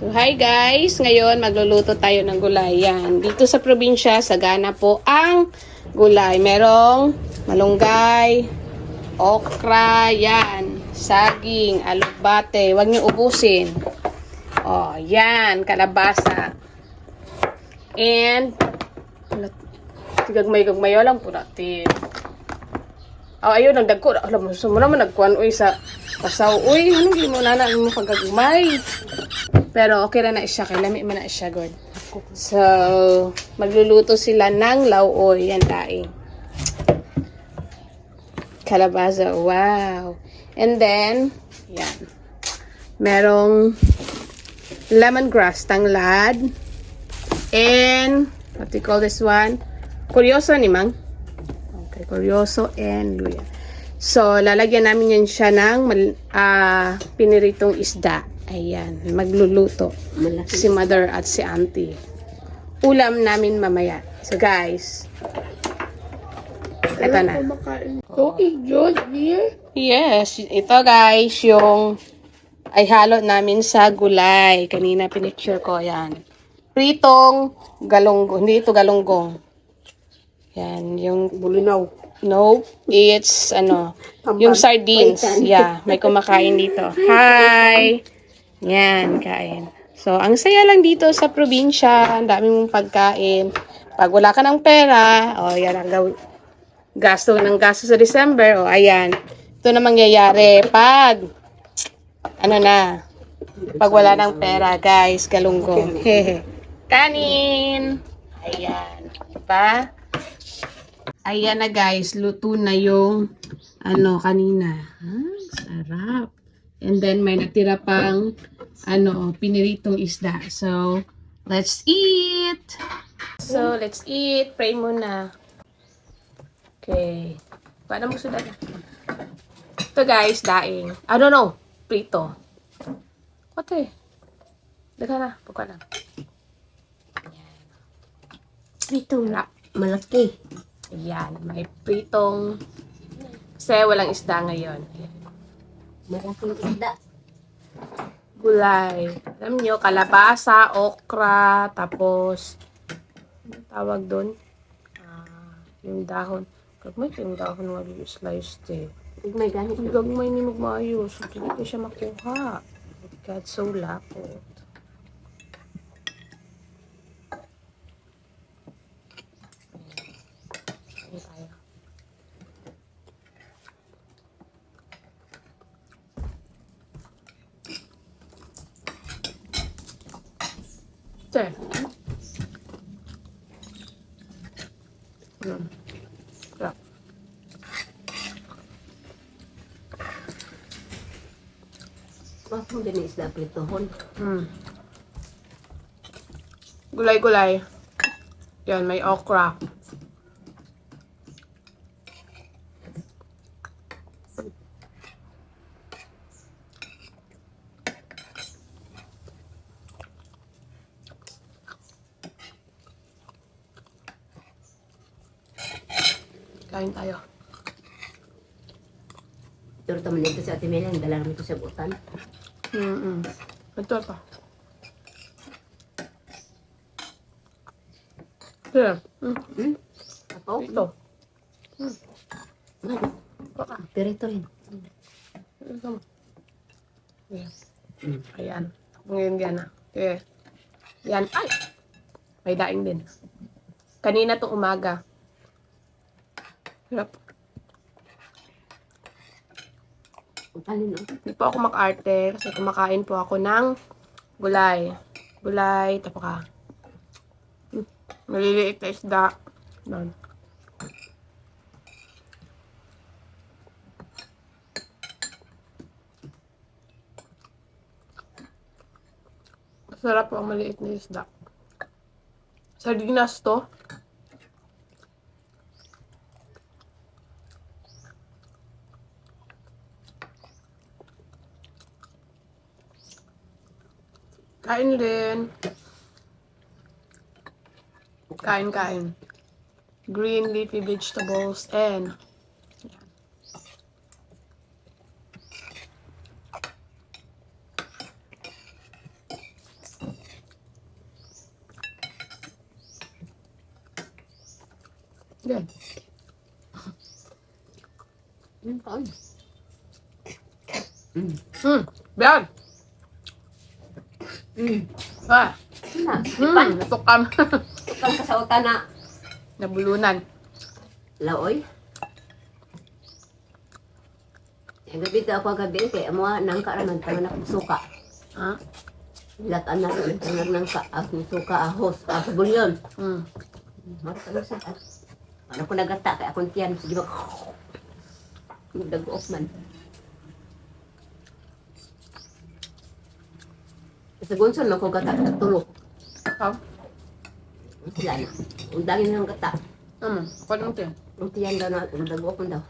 So, hi guys! Ngayon, magluluto tayo ng gulay. Yan. Dito sa probinsya, sagana po ang gulay. Merong malunggay, okra, yan, saging, alubate. Huwag niyo ubusin. Oh, yan, kalabasa. And, tigagmay-gagmay lang po natin. Oh, ayun, nagdagko. Alam mo, sumo naman nagkuhan, uy, sa pasaw. Uy, anong gini mo na na mo pagkagumay? Pero okay na na siya, kay lami man na siya, God. So, magluluto sila ng lauoy. Yan, daing. Kalabasa, wow. And then, yan. Merong lemongrass, tanglad. And, what do you call this one? Kuryoso ni Mang. Okay, kuryoso and luya. So, lalagyan namin yan siya ng ah, piniritong isda. Ayan, magluluto. Malaki. Si mother at si auntie. Ulam namin mamaya. So, guys. Ito na. So, enjoy here. Yes, ito guys, yung ay halo namin sa gulay. Kanina pinicture ko yan. Pritong galunggong. Hindi ito galunggong. Yan, yung Bulinaw. no, it's ano, yung sardines. Yeah, may kumakain dito. Hi! Yan, kain. So, ang saya lang dito sa probinsya. Ang dami mong pagkain. Pag wala ka ng pera, o oh, yan ang gawin. Gasto ng gasto sa December, o oh, ayan. Ito na mangyayari pag, ano na, pag wala ng pera, guys, galunggong. Kanin! Ayan. Diba? Ayan na guys, luto na yung ano kanina. Ah, sarap. And then may natira pang ano, piniritong isda. So, let's eat. So, let's eat. Pray muna. Okay. Paano mo sudan? Ito guys, daing. I don't know. Prito. Kote. Daka na. Puka na. Ito, Sarap. malaki. Ayan, may pritong kasi walang isda ngayon. Ayan. Malaking isda. Gulay. Alam nyo, kalabasa, okra, tapos tawag doon? Ah, yung dahon. Gagmay yung dahon nga yung sliced eh. Huwag may ganit. Gagmay ni magmaayos. Hindi ko siya makuha. God, so lapot. Ayan tayo. Sir. Hmm. Sarap. Bakit din isda pritohon? Mm. Gulay-gulay. Yan, may okra. Kain tayo. Pero taman dito sa Ate Mela, ang dala namin ito sa butan. Mm-mm. Ito pa. Here. Mm. Hmm? Ako? Ito. Baka. Pero ito rin. Ito mo. Yes. Mm. Ayan. Ngayon yan na. Okay. Yan. Ay! May daing din. Kanina to umaga. Ang alin oh. Hindi po ako makarte kasi kumakain po ako ng gulay. Gulay, tapaka. Hmm. Maliliit na isda. Doon. Masarap po ang maliit na isda. Sardinas to. Kain din. Kain, kain. Green leafy vegetables and Good. Mm, fine. Mm. Mm, bad. Hmm. Ah. Na, Hmm. pan. Tukam. Tukang kasautan na. Nabulunan. Laoy. Ang gabi ka ako gabi, kaya mo nangka raman tangan akong suka. Ah. Latan na rin, tangan nangka, akong suka, ahos, ako bulyon. Hmm. Mara ka sa Ano ko nagata, kaya akong tiyan, sige ba? Mag-off man. Sa gunson, man ko gata, tulog. Ah. Sila na. Undangin ng gata. Hmm. Paano mo ito? Ang tiyan daw na, man daw.